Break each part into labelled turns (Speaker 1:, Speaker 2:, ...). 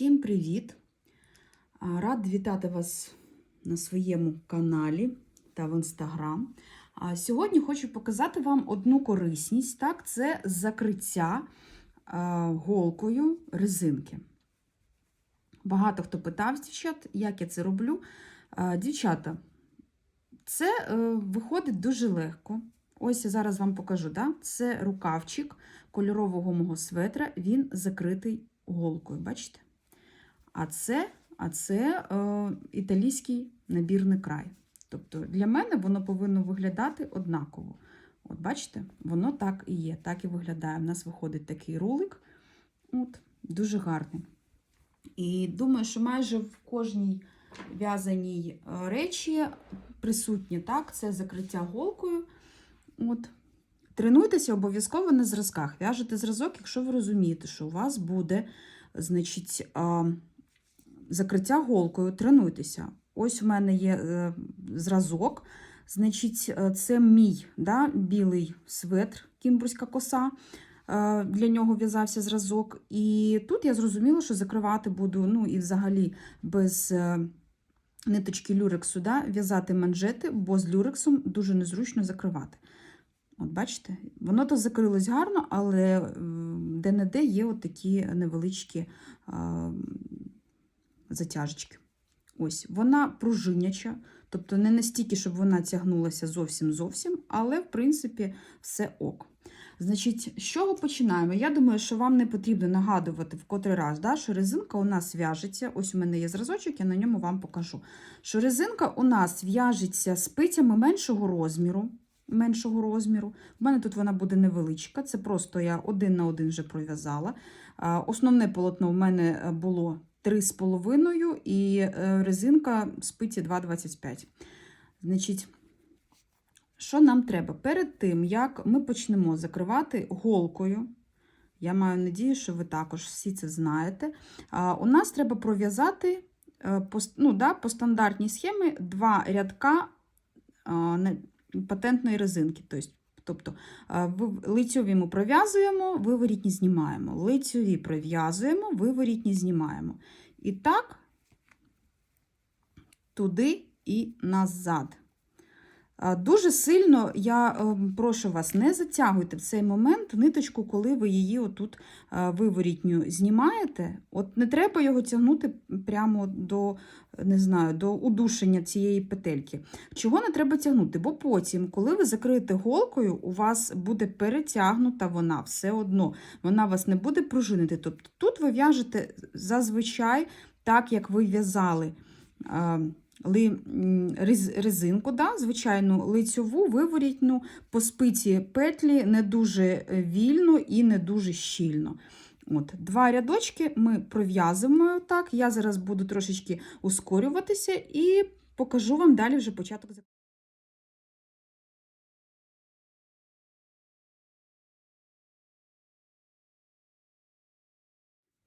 Speaker 1: Всім привіт! Рад вітати вас на своєму каналі та в інстаграм. А Сьогодні хочу показати вам одну корисність. Так, це закриття голкою резинки. Багато хто питав дівчат, як я це роблю. Дівчата, це е, виходить дуже легко. Ось я зараз вам покажу. Да? Це рукавчик кольорового мого светра, він закритий голкою. Бачите? А це, а це е, італійський набірний край. Тобто для мене воно повинно виглядати однаково. От бачите, воно так і є, так і виглядає. У нас виходить такий рулик, от, дуже гарний. І думаю, що майже в кожній в'язаній е, речі присутнє так, це закриття голкою. От. Тренуйтеся обов'язково на зразках. В'яжете зразок, якщо ви розумієте, що у вас буде значить, закриття голкою, тренуйтеся. Ось у мене є е, зразок. Значить, е, це мій да, білий светр, кімбурська коса. Е, Для нього в'язався зразок. І тут я зрозуміла, що закривати буду, ну і взагалі без ниточки люрексу, да, в'язати манжети, бо з люрексом дуже незручно закривати. От бачите, воно то закрилось гарно, але де-не-де є от такі невеличкі затяжечки. Ось, вона пружиняча, тобто не настільки, щоб вона тягнулася зовсім-зовсім, але, в принципі, все ок. Значить, з чого починаємо? Я думаю, що вам не потрібно нагадувати в котрий раз, да, що резинка у нас в'яжеться. Ось у мене є зразочок, я на ньому вам покажу. Що резинка у нас в'яжеться спицями меншого розміру меншого розміру. У мене тут вона буде невеличка, це просто я один на один вже пров'язала. Основне полотно в мене було 3,5 і е, резинка спиці 2,25. Значить, що нам треба? Перед тим, як ми почнемо закривати голкою, я маю надію, що ви також всі це знаєте. У нас треба пров'язати е, ну, да, по стандартній схемі два рядка патентної резинки. Тобто лицьові ми пров'язуємо, виворітні знімаємо. Лицьові пров'язуємо, виворітні знімаємо. І так, туди і назад. Дуже сильно я ем, прошу вас, не затягуйте в цей момент ниточку, коли ви її отут виворітню знімаєте. От Не треба його тягнути прямо до не знаю, до удушення цієї петельки. Чого не треба тягнути? Бо потім, коли ви закриєте голкою, у вас буде перетягнута вона все одно, вона вас не буде пружинити. Тобто тут ви в'яжете зазвичай так, як ви в'язали резинку, да, звичайну лицьову, виворітну, по спиці петлі не дуже е, вільно і не дуже щільно. От, Два рядочки ми пров'язуємо так. Я зараз буду трошечки ускорюватися і покажу вам далі вже початок.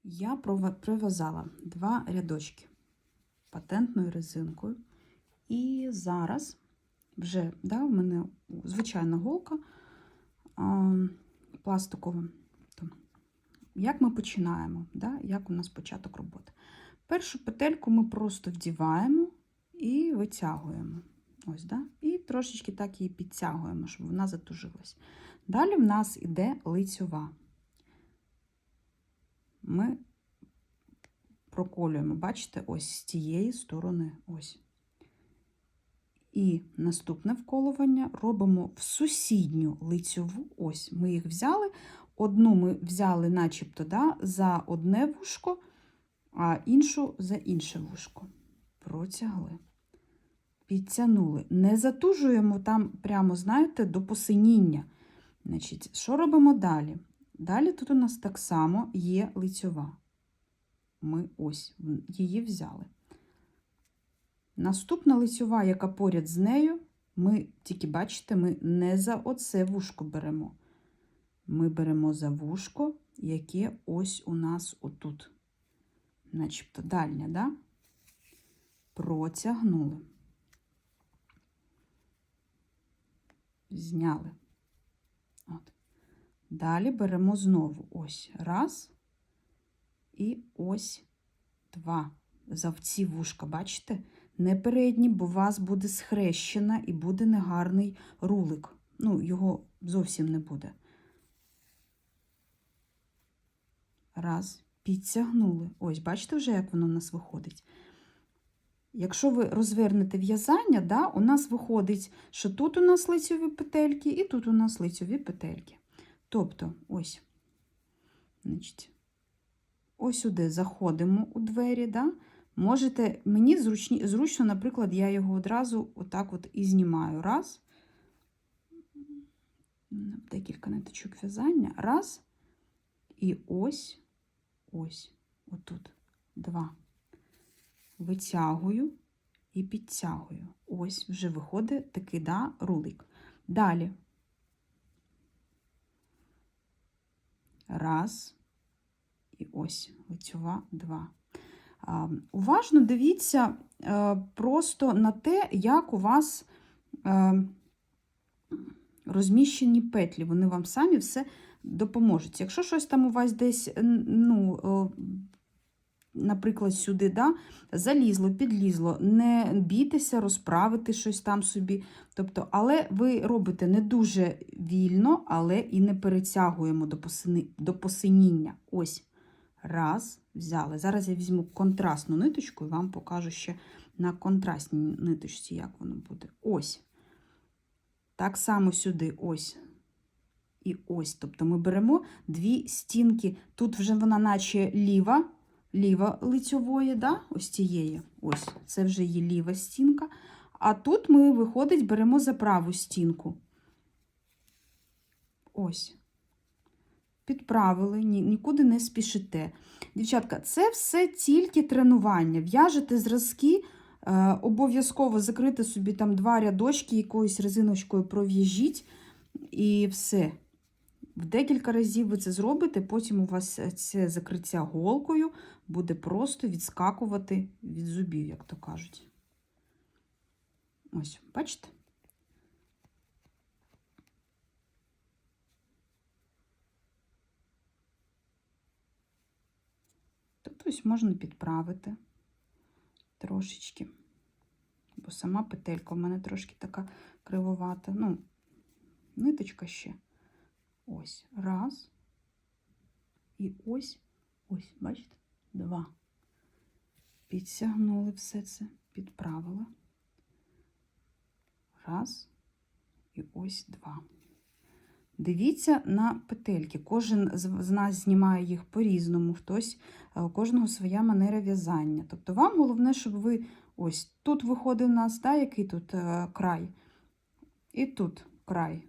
Speaker 1: Я пров'язала два рядочки патентною резинкою. І зараз вже да, в мене звичайна голка а, пластикова. Як ми починаємо? Да? Як у нас початок роботи? Першу петельку ми просто вдіваємо і витягуємо. Ось, да? І трошечки так її підтягуємо, щоб вона затужилась. Далі в нас іде лицьова. Ми проколюємо, бачите, ось з тієї сторони. ось. І наступне вколування робимо в сусідню лицьову ось. Ми їх взяли. Одну ми взяли, начебто, да, за одне вушко, а іншу за інше вушко. Протягли. Підтягнули. Не затужуємо там, прямо, знаєте, до посиніння. Значить, Що робимо далі? Далі тут у нас так само є лицьова ми ось її взяли. Наступна лицьова, яка поряд з нею, ми тільки бачите, ми не за оце вушко беремо. Ми беремо за вушко, яке ось у нас отут. Начебто дальня, да? Протягнули. Зняли. От. Далі беремо знову ось раз, і ось два. За ці вушка, бачите? Не передні, бо у вас буде схрещена і буде негарний рулик. Ну, його зовсім не буде. Раз, підтягнули. Ось, бачите вже, як воно у нас виходить. Якщо ви розвернете в'язання, да, у нас виходить, що тут у нас лицьові петельки і тут у нас лицьові петельки. Тобто, ось, значить, ось сюди заходимо у двері. Да? Можете, мені зручні, зручно, наприклад, я його одразу отак от і знімаю. Раз, декілька ниточок в'язання. Раз, і ось, ось, отут, два витягую і підтягую. Ось вже виходить такий да, рулик. Далі. Раз. І ось лицьова два. Уважно дивіться просто на те, як у вас розміщені петлі. Вони вам самі все допоможуть. Якщо щось там у вас десь, ну, наприклад, сюди да, залізло, підлізло, не бійтеся розправити щось там собі. Тобто, Але ви робите не дуже вільно, але і не перетягуємо до посиніння. Ось. Раз, взяли. Зараз я візьму контрастну ниточку і вам покажу ще на контрастній ниточці, як воно буде. Ось. Так само сюди, ось. І ось. Тобто ми беремо дві стінки. Тут вже вона, наче ліва, ліва лицьової, да? ось цієї. Ось, це вже є ліва стінка. А тут ми, виходить, беремо за праву стінку. Ось. Підправили, ні, нікуди не спішите. Дівчатка, це все тільки тренування. В'яжете зразки, е, обов'язково закрити собі там два рядочки, якоюсь резиночкою пров'яжіть, і все. В декілька разів ви це зробите, потім у вас це закриття голкою буде просто відскакувати від зубів, як то кажуть. Ось, бачите? Тут ось можна підправити трошечки, бо сама петелька у мене трошки така кривовата. Ну, ниточка ще. Ось, раз. І ось, ось, бачите? Два. Підсягнули все це, підправили. Раз. І ось два. Дивіться на петельки. Кожен з нас знімає їх по-різному, хтось, е, у кожного своя манера в'язання. Тобто, вам головне, щоб ви ось тут виходить у нас, да, який тут е, край, і тут край.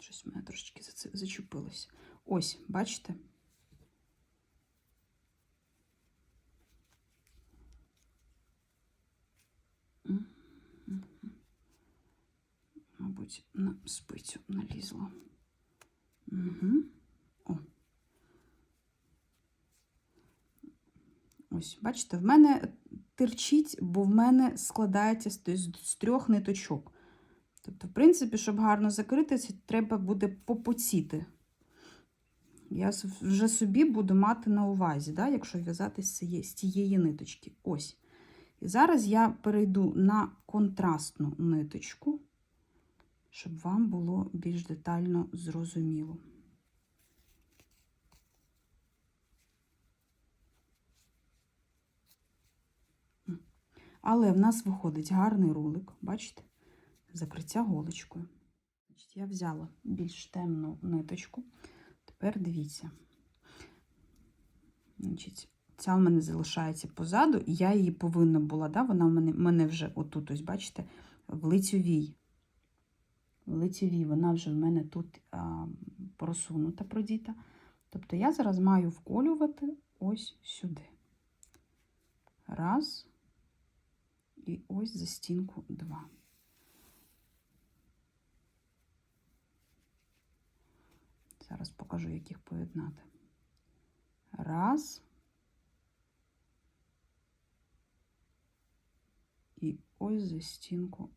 Speaker 1: Щось в мене трошечки зачепилося. Ось, бачите? Мабуть, на спицю налізла. Угу. О. Ось, бачите, в мене терчить, бо в мене складається з трьох ниточок. Тобто, в принципі, щоб гарно закрити, треба буде попоціти. Я вже собі буду мати на увазі, да, якщо в'язати з цієї ниточки. Ось. І зараз я перейду на контрастну ниточку, щоб вам було більш детально зрозуміло. Але в нас виходить гарний рулик, бачите? закриття голочкою. Я взяла більш темну ниточку. Тепер дивіться. Значить, Ця в мене залишається позаду, і я її повинна була, да? вона в мене мене вже отут, ось, бачите, в лицьовій. В лицьовій вона вже в мене тут а, просунута, продіта. Тобто я зараз маю вколювати ось сюди. Раз, і ось за стінку два. Зараз покажу, як їх поєднати. Раз. І ось за стінку.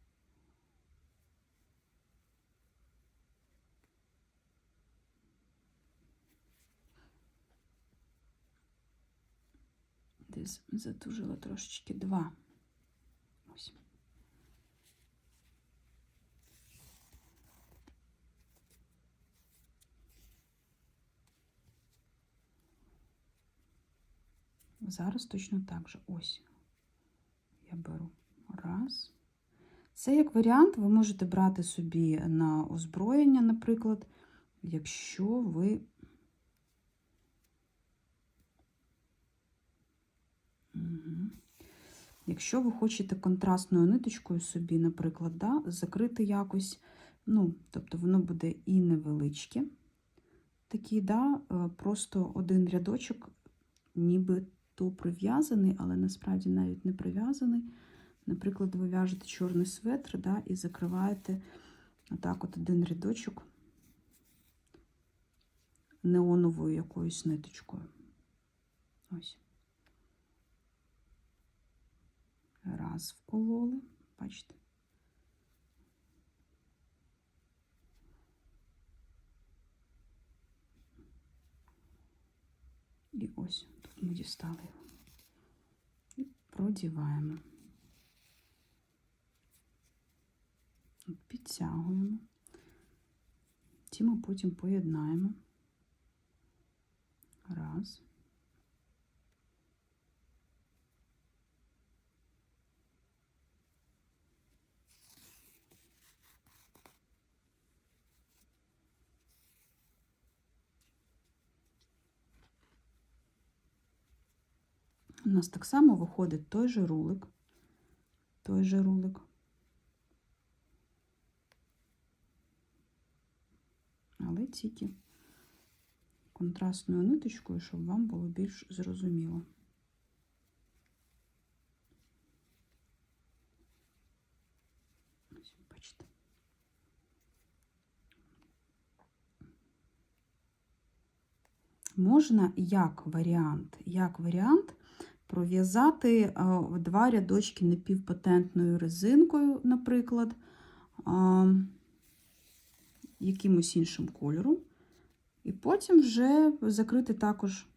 Speaker 1: З- затужила трошечки два. Ось. Зараз точно так же. Ось. Я беру раз. Це як варіант, ви можете брати собі на озброєння, наприклад, якщо ви. Якщо ви хочете контрастною ниточкою собі, наприклад, да, закрити якось, ну, тобто воно буде і невеличке, такі, да, е, просто один рядочок, ніби то прив'язаний, але насправді навіть не прив'язаний. Наприклад, ви в'яжете чорний светр да, і закриваєте отак от один рядочок неоновою якоюсь ниточкою. Ось. Раз вкололи, бачите. І ось тут ми дістали його. І продіваємо. Підтягуємо. Ті ми потім поєднаємо. Раз. У нас так само виходить той же рулик, той же рулик. Але тільки контрастною ниточкою, щоб вам було більш зрозуміло. Ось, бачите. Можна як варіант, як варіант пров'язати е, два рядочки напівпатентною резинкою, наприклад, якимось іншим кольором. І потім вже закрити також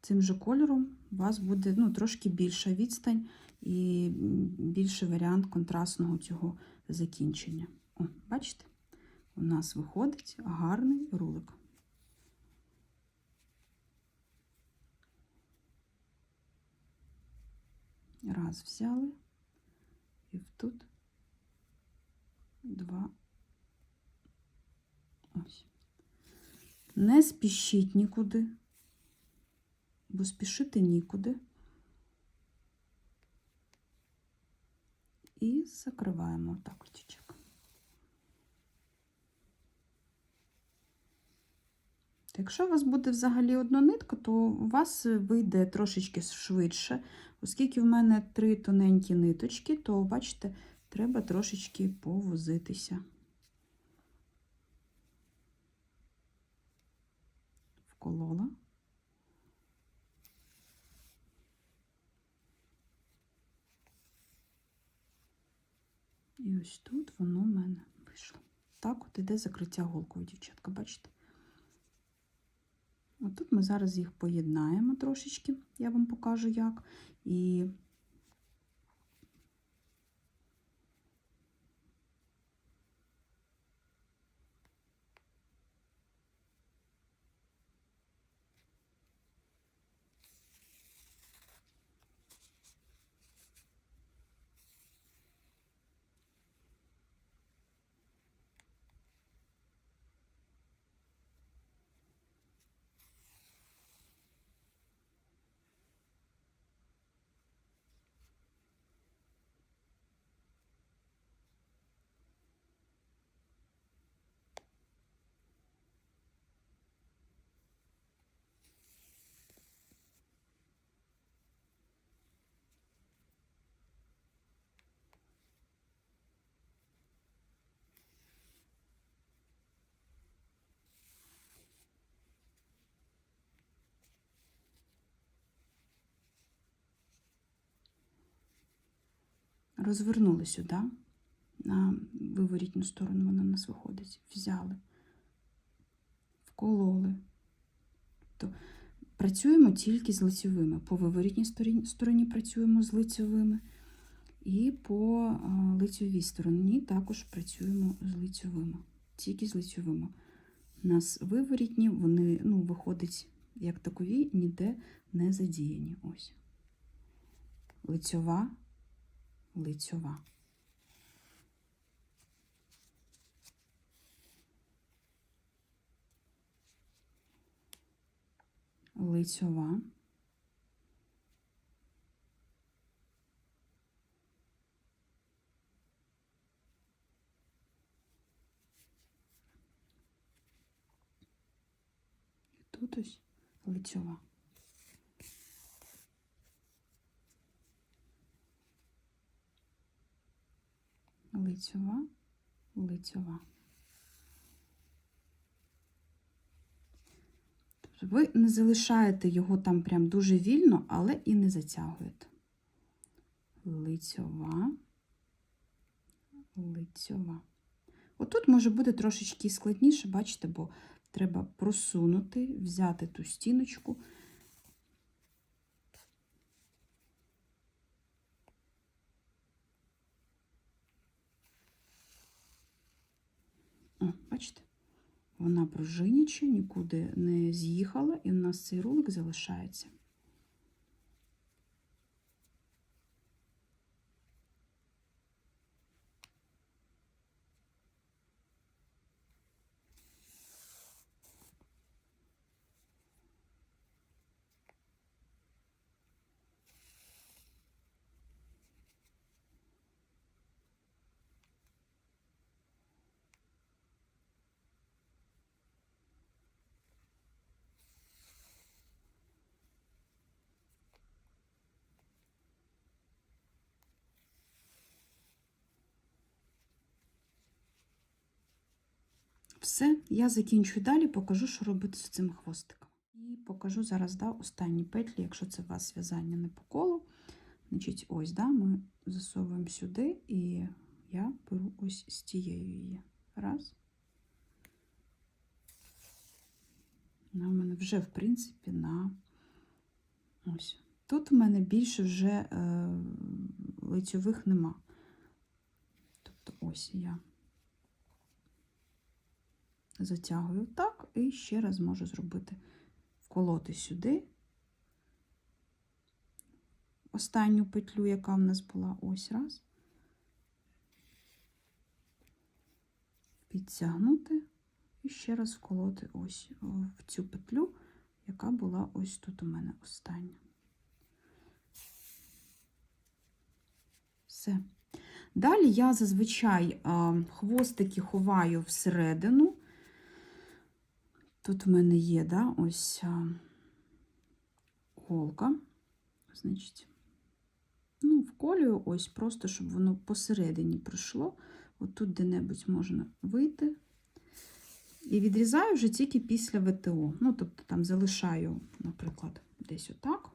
Speaker 1: цим же кольором. У вас буде ну, трошки більша відстань і більший варіант контрастного цього закінчення. О, бачите? У нас виходить гарний рулик. Раз взяли, і тут два. Ось. Не спішіть нікуди, бо спішити нікуди. І закриваємо так річок. Якщо у вас буде взагалі одна нитка, то у вас вийде трошечки швидше. Оскільки в мене три тоненькі ниточки, то, бачите, треба трошечки повозитися. Вколола. І ось тут воно в мене вийшло. Так от іде закриття голкою, дівчатка, бачите? Отут ми зараз їх поєднаємо трошечки, я вам покажу як. І розвернули сюди, на виворітню сторону вона у нас виходить. Взяли, вкололи. Тобто працюємо тільки з лицьовими. По виворітній стороні, стороні працюємо з лицьовими. І по лицьовій стороні також працюємо з лицьовими. Тільки з лицьовими. У нас виворітні, вони ну, виходить як такові, ніде не задіяні. Ось. Лицьова, лицьова. Лицьова. Тут ось лицьова. Лицьова, лицьова. Ви не залишаєте його там прям дуже вільно, але і не затягуєте. Лицьова, лицьова. Отут може бути трошечки складніше, бачите, бо треба просунути, взяти ту стіночку. О, бачите? Вона пружиняча, нікуди не з'їхала, і у нас цей рулик залишається. Все, я закінчую далі, покажу, що робити з цим хвостиком. І покажу зараз да, останні петлі, якщо це у вас в'язання не по колу. Значить, ось, да, ми засовуємо сюди, і я беру ось з тією її. Раз. Вона в мене вже, в принципі, на ось. Тут в мене більше вже е, лицьових нема. Тобто ось я затягую так, і ще раз можу зробити вколоти сюди останню петлю, яка в нас була ось раз, підтягнути і ще раз вколоти ось в цю петлю, яка була ось тут у мене остання. Все. Далі я зазвичай хвостики ховаю всередину. Тут в мене є, да, ось голка, значить, ну, вколюю ось просто, щоб воно посередині пройшло. От тут де-небудь можна вийти. І відрізаю вже тільки після ВТО. Ну, тобто там залишаю, наприклад, десь отак.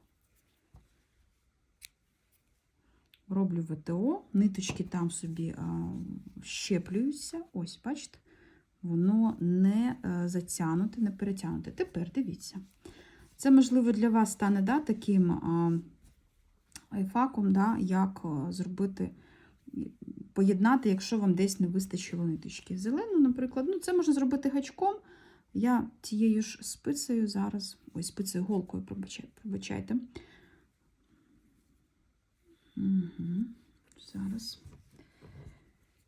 Speaker 1: Роблю ВТО, ниточки там собі а, щеплюються. Ось, бачите? Воно не затягнуте, не перетягнуте. Тепер дивіться. Це, можливо, для вас стане да, таким айфаком, да, як зробити, поєднати, якщо вам десь не вистачило ниточки. Зелену, наприклад, ну, це можна зробити гачком. Я тією ж спицею зараз, ой, спицею голкою, пробачайте. Угу. Зараз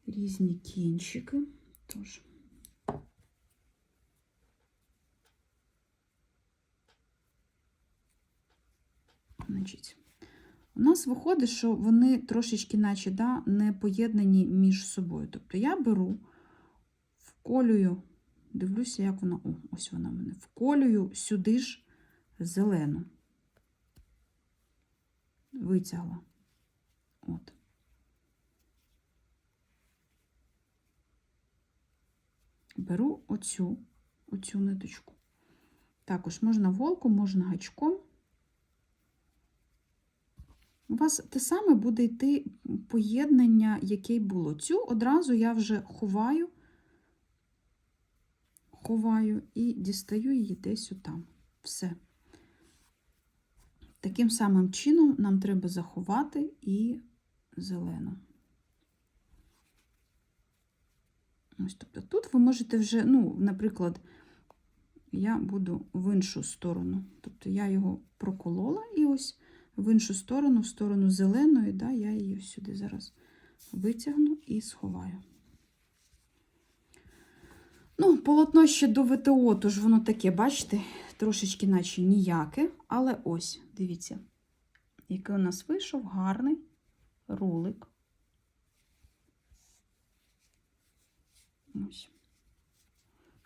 Speaker 1: різні кінчики. Тож. Значить, у нас виходить, що вони трошечки, наче, да, не поєднані між собою. Тобто я беру, вколюю, дивлюся, як вона, о, ось вона в мене, вколюю сюди ж зелену. Витягла. От. Беру оцю, оцю ниточку. Також можна волку, можна гачком. У вас те саме буде йти поєднання, яке й було. Цю одразу я вже ховаю, ховаю і дістаю її десь отам. Все. Таким самим чином нам треба заховати і зелену. Ось, тобто тут ви можете вже, ну, наприклад, я буду в іншу сторону. Тобто я його проколола і ось в іншу сторону, в сторону зеленої, да, я її сюди зараз витягну і сховаю. Ну, полотно ще до ВТО, тож воно таке, бачите, трошечки наче ніяке, але ось, дивіться, який у нас вийшов гарний рулик. Ось.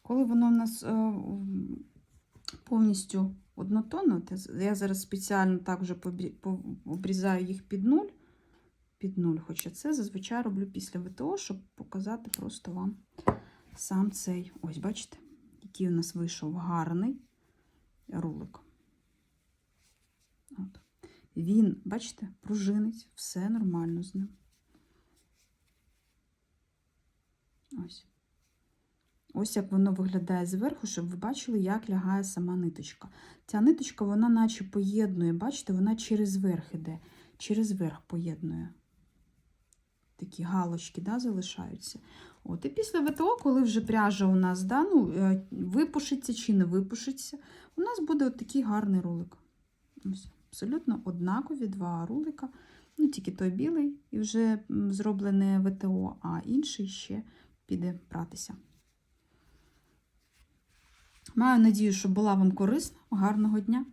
Speaker 1: Коли воно в нас е, повністю однотонне, от я- зараз спеціально також обрізаю їх під нуль, під нуль, хоча це зазвичай роблю після ВТО, щоб показати просто вам сам цей, ось бачите, який у нас вийшов гарний рулик. От. Він, бачите, пружинить, все нормально з ним. Ось. Ось як воно виглядає зверху, щоб ви бачили, як лягає сама ниточка. Ця ниточка, вона наче поєднує, бачите, вона через верх іде, через верх поєднує. Такі галочки да, залишаються. От, І після ВТО, коли вже пряжа у нас да, ну, е, випушиться чи не випушиться, у нас буде от такий гарний рулик. Ось, абсолютно однакові два рулика. Ну, тільки той білий і вже зроблене ВТО, а інший ще піде пратися. Маю надію, що була вам корисна. Гарного дня!